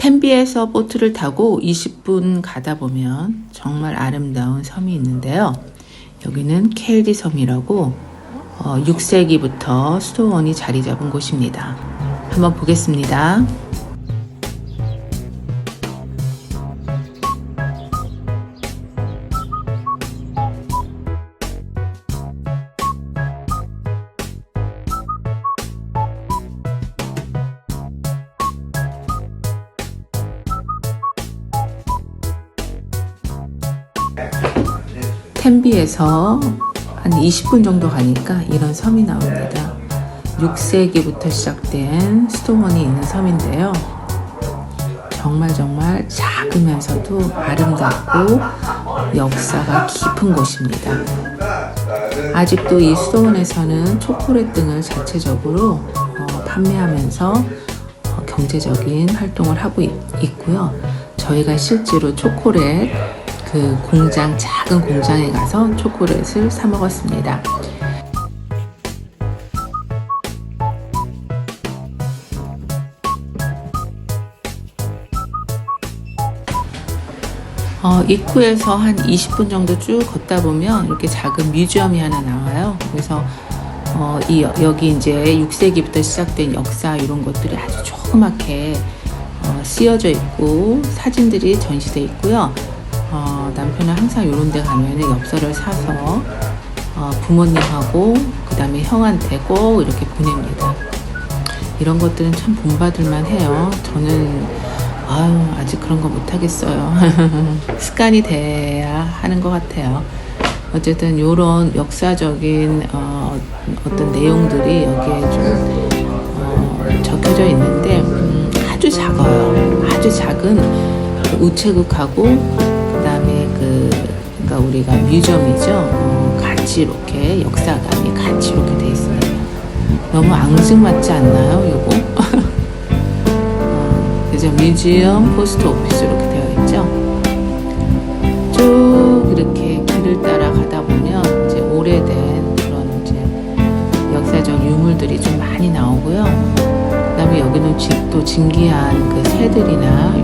텐비에서 보트를 타고 20분 가다 보면 정말 아름다운 섬이 있는데요. 여기는 켈디 섬이라고 어, 6세기부터 수도원이 자리 잡은 곳입니다. 한번 보겠습니다. 텐비에서 한 20분 정도 가니까 이런 섬이 나옵니다. 6세기부터 시작된 수도원이 있는 섬인데요. 정말 정말 작으면서도 아름답고 역사가 깊은 곳입니다. 아직도 이 수도원에서는 초콜릿 등을 자체적으로 어, 판매하면서 어, 경제적인 활동을 하고 있, 있고요. 저희가 실제로 초콜릿 그 공장 작은 공장에 가서 초콜릿을 사 먹었습니다. 어, 입구에서 한 20분 정도 쭉 걷다 보면 이렇게 작은 뮤지엄이 하나 나와요. 그래서 어, 이 여- 여기 이제 6세기부터 시작된 역사 이런 것들이 아주 조그맣게 어, 쓰여져 있고 사진들이 전시돼 있고요. 어, 남편은 항상 이런 데 가면은 엽서를 사서 어, 부모님하고 그 다음에 형한테 꼭 이렇게 보냅니다. 이런 것들은 참 본받을만 해요. 저는 아유 아직 그런 거 못하겠어요. 습관이 돼야 하는 것 같아요. 어쨌든 이런 역사적인 어, 어떤 내용들이 여기에 좀 어, 적혀져 있는데 음, 아주 작아요. 아주 작은 그 우체국하고 우리가 뮤지엄이죠. 어, 같이 이렇게 역사관이 같이 이렇게 돼 있습니다. 너무 앙증맞지 않나요, 요거? 어, 그죠? 뮤지엄, 포스트 오피스 이렇게 되어 있죠. 쭉 이렇게 길을 따라 가다 보면 이제 오래된 그런 이제 역사적 유물들이 좀 많이 나오고요. 그다음에 여기는 지- 또 진기한 그 새들이나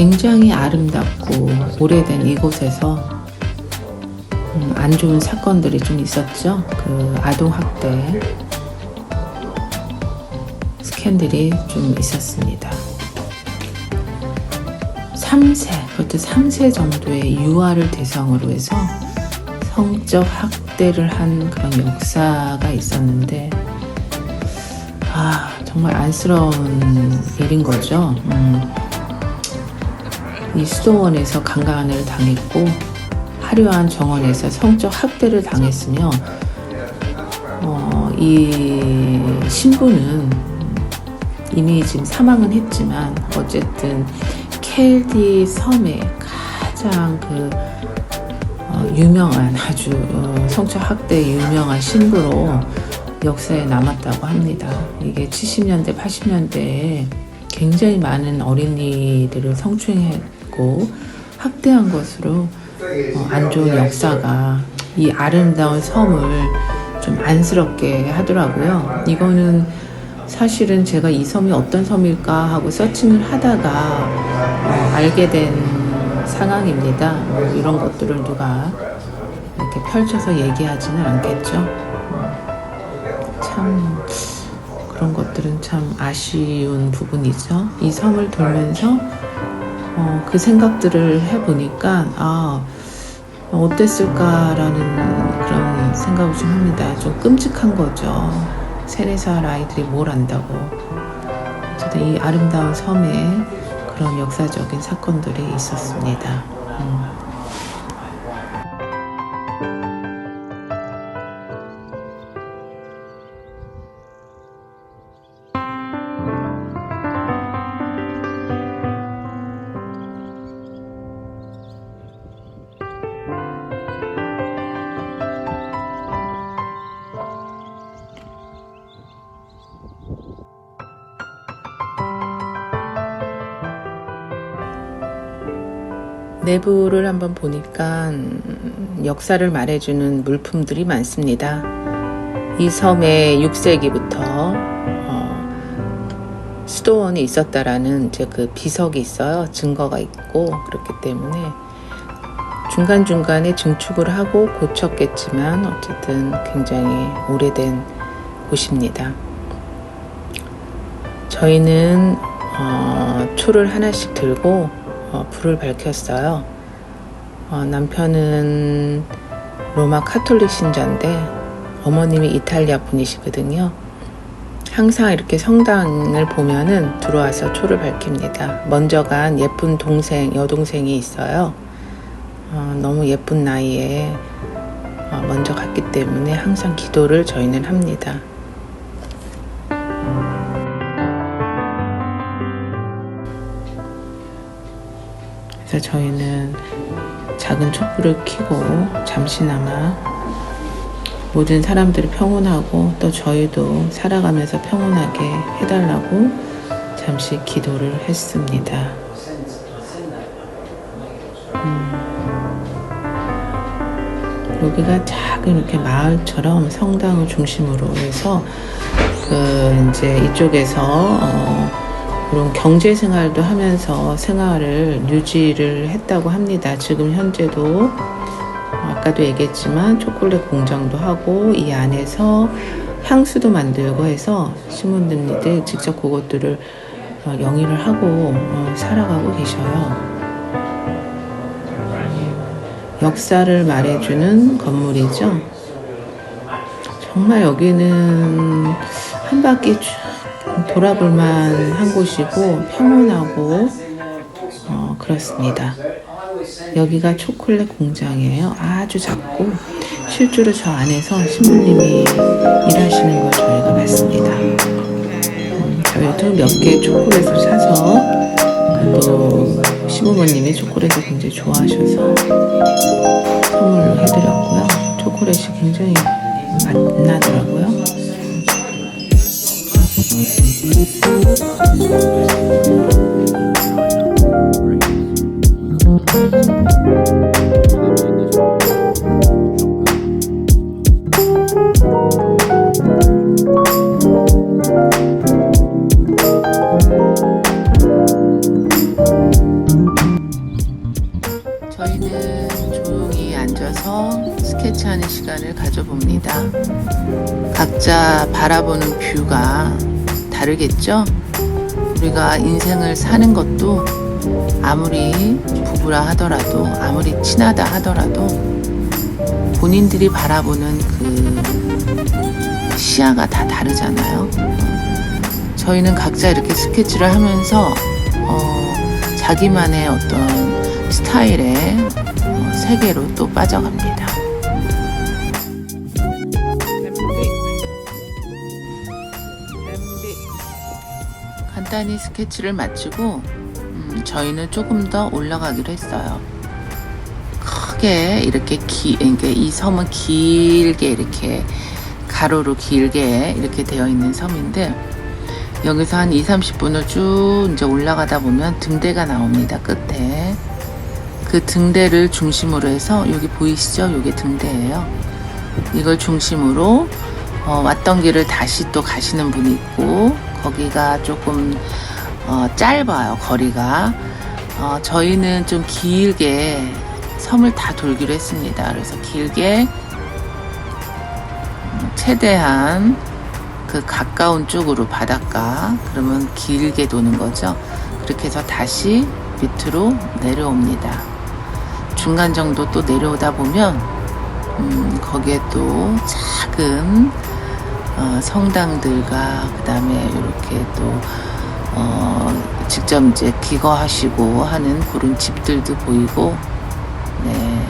굉장히 아름답고 오래된 이곳에서 음, 안 좋은 사건들이 좀 있었죠. 그 아동 학대 스캔들이 좀 있었습니다. 3세, 그것도 3세 정도의 유아를 대상으로 해서 성적 학대를 한 그런 역사가 있었는데 아 정말 안쓰러운 일인 거죠. 음. 이 수도원에서 강간을 당했고 화려한 정원에서 성적 학대를 당했으며 어, 이 신부는 이미 지금 사망은 했지만 어쨌든 켈디 섬의 가장 그 어, 유명한 아주 어, 성적 학대 유명한 신부로 역사에 남았다고 합니다. 이게 70년대, 80년대에 굉장히 많은 어린이들을 성추행했 고 학대한 것으로 어, 안 좋은 역사가 이 아름다운 섬을 좀 안쓰럽게 하더라고요. 이거는 사실은 제가 이 섬이 어떤 섬일까 하고 서칭을 하다가 어, 알게 된 상황입니다. 뭐 이런 것들을 누가 이렇게 펼쳐서 얘기하지는 않겠죠. 음, 참 그런 것들은 참 아쉬운 부분이죠. 이 섬을 돌면서 어, 그 생각들을 해보니까 아 어땠을까라는 그런 생각을 좀 합니다. 좀 끔찍한 거죠. 살 아이들이 뭘 안다고. 어쨌든 이 아름다운 섬에 그런 역사적인 사건들이 있었습니다. 음. 내부를 한번 보니까 음, 역사를 말해주는 물품들이 많습니다. 이 섬에 6세기부터 어, 수도원이 있었다라는 이제 그 비석이 있어요. 증거가 있고 그렇기 때문에 중간중간에 증축을 하고 고쳤겠지만 어쨌든 굉장히 오래된 곳입니다. 저희는 어, 초를 하나씩 들고 어, 불을 밝혔어요. 어, 남편은 로마 카톨릭 신자인데 어머님이 이탈리아 분이시거든요. 항상 이렇게 성당을 보면은 들어와서 초를 밝힙니다. 먼저 간 예쁜 동생, 여동생이 있어요. 어, 너무 예쁜 나이에 어, 먼저 갔기 때문에 항상 기도를 저희는 합니다. 그래서 저희는 작은 촛불을 켜고 잠시나마 모든 사람들이 평온하고 또 저희도 살아가면서 평온하게 해달라고 잠시 기도를 했습니다. 음, 여기가 작은 이렇게 마을처럼 성당을 중심으로 해서 그 이제 이쪽에서 어, 그런 경제 생활도 하면서 생활을 유지를 했다고 합니다. 지금 현재도 아까도 얘기했지만 초콜릿 공장도 하고 이 안에서 향수도 만들고 해서 시몬드니들 직접 그것들을 어, 영위를 하고 어, 살아가고 계셔요. 역사를 말해주는 건물이죠. 정말 여기는 한 바퀴 쭉 돌아볼 만한 곳이고 평온하고 어, 그렇습니다. 여기가 초콜릿 공장이에요. 아주 작고 실제로 저 안에서 신부님이 일하시는 걸 저희가 봤습니다. 음, 저희도 몇 개 초콜릿을 사서 또 시부모님이 초콜릿을 굉장히 좋아하셔서 선물로 해드렸고요. 초콜릿이 굉장히 맛나더라고요. 저희는 조용히 앉아서 스케치하는 시간을 가져봅니다. 각자 바라보는 뷰가 다르겠죠? 우리가 인생을 사는 것도 아무리 부부라 하더라도, 아무리 친하다 하더라도, 본인들이 바라보는 그 시야가 다 다르잖아요. 저희는 각자 이렇게 스케치를 하면서 어, 자기만의 어떤 스타일의 어, 세계로 또 빠져갑니다. 간단히 스케치를 마치고 음, 저희는 조금 더 올라가기로 했어요. 크게 이렇게 기, 그러니까 이 섬은 길게 이렇게 가로로 길게 이렇게 되어 있는 섬인데 여기서 한 2, 30분을 쭉 이제 올라가다 보면 등대가 나옵니다. 끝에. 그 등대를 중심으로 해서 여기 보이시죠? 이게 등대예요. 이걸 중심으로 어, 왔던 길을 다시 또 가시는 분이 있고 거기가 조금 어, 짧아요 거리가. 어, 저희는 좀 길게 섬을 다 돌기로 했습니다. 그래서 길게 음, 최대한 그 가까운 쪽으로 바닷가 그러면 길게 도는 거죠. 그렇게 해서 다시 밑으로 내려옵니다. 중간 정도 또 내려오다 보면 음, 거기에 또 작은 어, 성당들과 그다음에 이렇게 또 어, 직접 이제 기거하시고 하는 그런 집들도 보이고 네.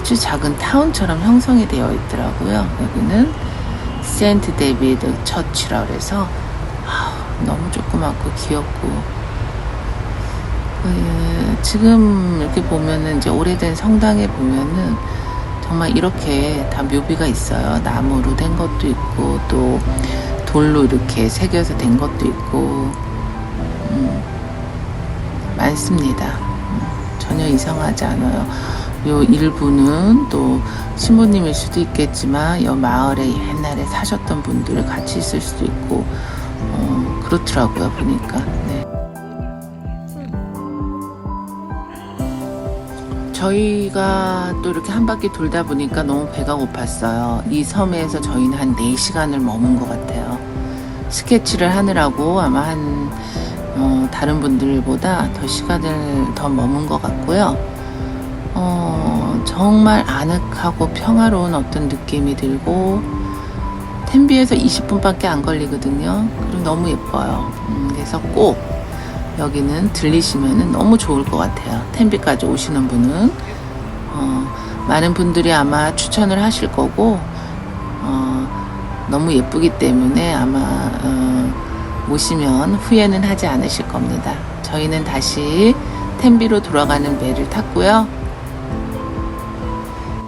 아주 작은 타운처럼 형성이 되어 있더라고요. 여기는 세인트 데이비드 처치라 그래서 아우, 너무 조그맣고 귀엽고. 예, 지금 이렇게 보면은 이제 오래된 성당에 보면은 정말 이렇게 다 묘비가 있어요. 나무로 된 것도 있고 또 돌로 이렇게 새겨서 된 것도 있고 음, 많습니다. 음, 전혀 이상하지 않아요. 요 일부는 또 신부님일 수도 있겠지만 요 마을에 옛날에 사셨던 분들 같이 있을 수도 있고 어, 그렇더라고요 보니까. 네. 저희가 또 이렇게 한 바퀴 돌다 보니까 너무 배가 고팠어요. 이 섬에서 저희는 한 4시간을 머문 것 같아요. 스케치를 하느라고 아마 한, 어, 다른 분들보다 더 시간을 더 머문 것 같고요. 어, 정말 아늑하고 평화로운 어떤 느낌이 들고, 텐비에서 20분밖에 안 걸리거든요. 그리고 너무 예뻐요. 음, 그래서 꼭 여기는 들리시면 너무 좋을 것 같아요. 텐비까지 오시는 분은 어, 많은 분들이 아마 추천을 하실 거고 어, 너무 예쁘기 때문에 아마 어, 오시면 후회는 하지 않으실 겁니다. 저희는 다시 텐비로 돌아가는 배를 탔고요.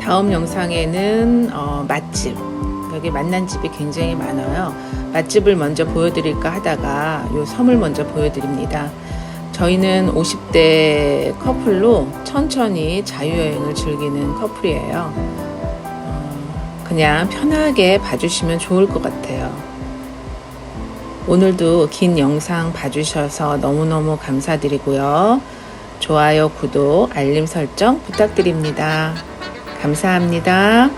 다음 영상에는 어, 맛집 여기 만난 집이 굉장히 많아요. 맛집을 먼저 보여드릴까 하다가 요 섬을 먼저 보여드립니다. 저희는 50대 커플로 천천히 자유여행을 즐기는 커플이에요. 어, 그냥 편하게 봐주시면 좋을 것 같아요. 오늘도 긴 영상 봐주셔서 너무너무 감사드리고요. 좋아요, 구독, 알림 설정 부탁드립니다. 감사합니다.